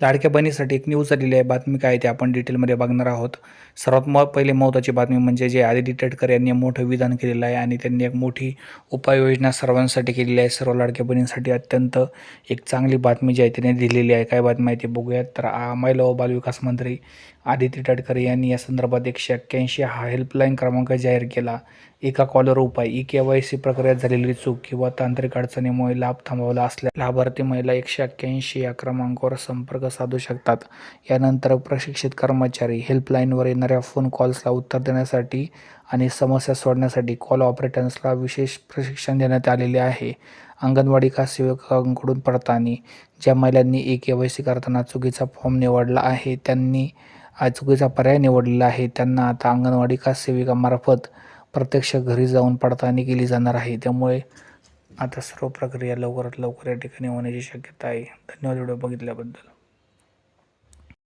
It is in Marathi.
लाडक्या बहिणीसाठी एक न्यूज आलेली आहे. बातमी काय आहे ते आपण डिटेलमध्ये बघणार आहोत. सर्वात म पहिले महत्त्वाची बातमी म्हणजे जे आदिती तटकर यांनी मोठं विधान केलेलं आहे आणि त्यांनी एक मोठी उपाययोजना सर्वांसाठी केलेली आहे. सर्व लाडक्या बहिणींसाठी अत्यंत एक चांगली बातमी जी आहे त्यांनी दिलेली आहे. काय बातमी आहे ते बघूयात. तर महिला व बालविकास मंत्री आदिती तटकर यांनी या संदर्भात एकशे एक्क्याऐंशी हा हेल्पलाईन क्रमांक जाहीर केला. एका कॉलर उपाय ई के वाय सी प्रक्रियेत झालेली चूक किंवा तांत्रिक अडचणीमुळे लाभ थांबवला असल्या लाभार्थी महिला एकशे एक्क्याऐंशी या क्रमांकावर संपर्क साधू शकतात. यानंतर प्रशिक्षित कर्मचारी हेल्पलाईनवर येणाऱ्या फोन कॉल्सला उत्तर देण्यासाठी आणि समस्या सोडण्यासाठी कॉल ऑपरेटर्सला विशेष प्रशिक्षण देण्यात आलेले आहे. अंगणवाडी का सेवकांकडून पडताळणी ज्या महिलांनी ए के वाय सी करताना चुकीचा फॉर्म निवडला आहे त्यांनी चुकीचा पर्याय निवडलेला आहे त्यांना आता अंगणवाडी का सेविकामार्फत प्रत्यक्ष घरी जाऊन पडताळणी केली जाणार आहे. त्यामुळे आता सर्व प्रक्रिया लवकरात लवकर या ठिकाणी होण्याची शक्यता आहे. धन्यवाद व्हिडिओ बघितल्याबद्दल.